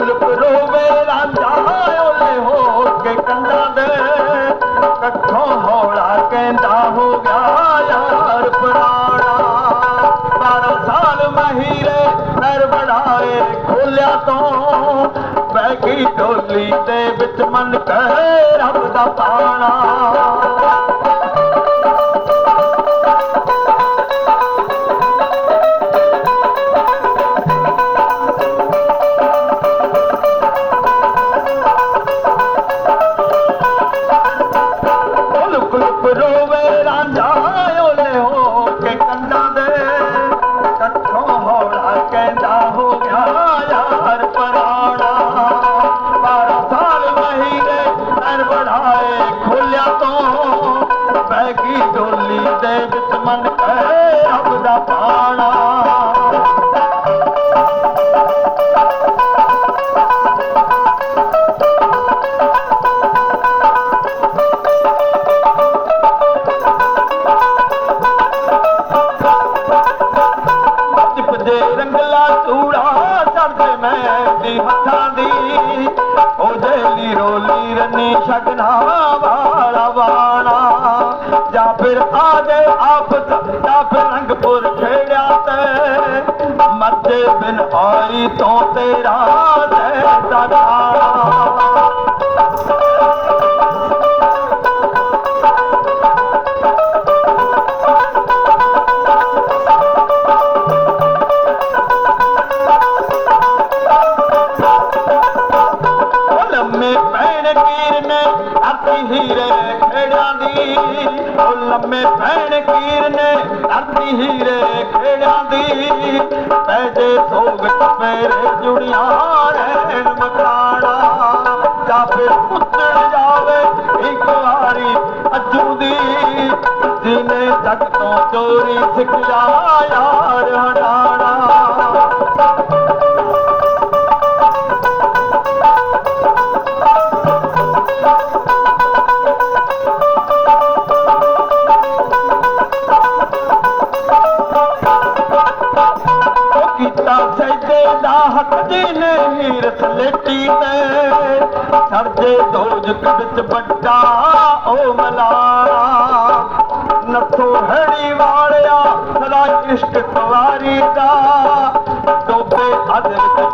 ਲੁਕ ਰੋਵੇ ਰਾਂਝਾ ਓਲੇ ਹੋ ਕੇ ਕੰਧਾਂ ਦੇ ਕੱਖੋਂ ਹੌਲਾ ਕਹਿੰਦਾ ਹੋ ਗਿਆ ਯਾਰ ਪੁਰਾਣਾ। ਬਾਰਾਂ ਸਾਲ ਮਹੀਰੇ ਨਰ ਬੜਾਏ ਖੋਲਿਆ ਤੋਂ। ਬੈਗੀ ਗਈ ਢੋਲੀ ਦੇ ਵਿੱਚ ਮਨ ਕਹੇ ਰੱਬ ਦਾ ਪਾਣਾ। ਲੁਕ ਰਾਂਝਾ ਓਲੇ ਹੋ ਕੇ ਕੰਨਾਂ ਦੇ। ਕੱਠੋਂ ਹੌਲਾ ਕਹਿੰਦਾ ਹੋ ਗਿਆ ਯਾਰ ਪਰਾਣਾ। ਬਾਰਾਂ ਸਾਲ ਮਹੀਨੇ ਨਰ ਬੜਾਏ ਖੋਲਿਆ ਤੋਂ। ਬਹਿ ਗਈ ਢੋਲੀ ਦੇ ਵਿੱਚ ਮਨ ਕਹੇ ਚੜਦੇ ਮੈਂ ਹੱਥਾਂ ਦੀ, ਉਹ ਜੇਲੀ ਰੋਲੀ ਰੰਨੀ ਸ਼ਗਨਾ ਵਾਲਾ ਵਾਣਾ ਜਾਂ ਫਿਰ ਆ ਜੇ ਆਫਤ ਜਾਂ ਫਿਰ ਰੰਗਪੁਰ ਖੇੜਿਆ ਤੇ ਮੱਦੇ ਬਿਨ ਆਈ ਤੋਂ ਤੇਰਾ ਦੇ ਸਦਾਣਾ ਲੰਮੇ ਪੈਣ ਕੀਰ ਨੇ ਧਰਤੀ ਹੀਰੇ ਖੇੜਾਂ ਦੀ। ਉਹ ਲੰਮੇ ਪੈਣ ਕੀਰ ਨੇ ਧਰਤੀ ਹੀਰੇ ਖੇੜਾਂ ਦੀ। ਪੈ ਜੇ ਟਪੇਰੇ ਜੁੜੀਆਂ ਰਹਿਣ ਮਕਾਣਾ ਜਾਂ ਫਿਰ ਪੁੱਤਰ ਜਾਵੇ ਇੱਕ ਵਾਰੀ ਅੱਜੂ ਦੀ। ਜਿਨੇ ਜਗ ਤੋਂ ਚੋਰੀ ਸਿੱਖਿਆ ਯਾਰ ਹਟਾਣਾ बटाओ मलारा नथो हड़ी वार भला कश्क तवारी अदर के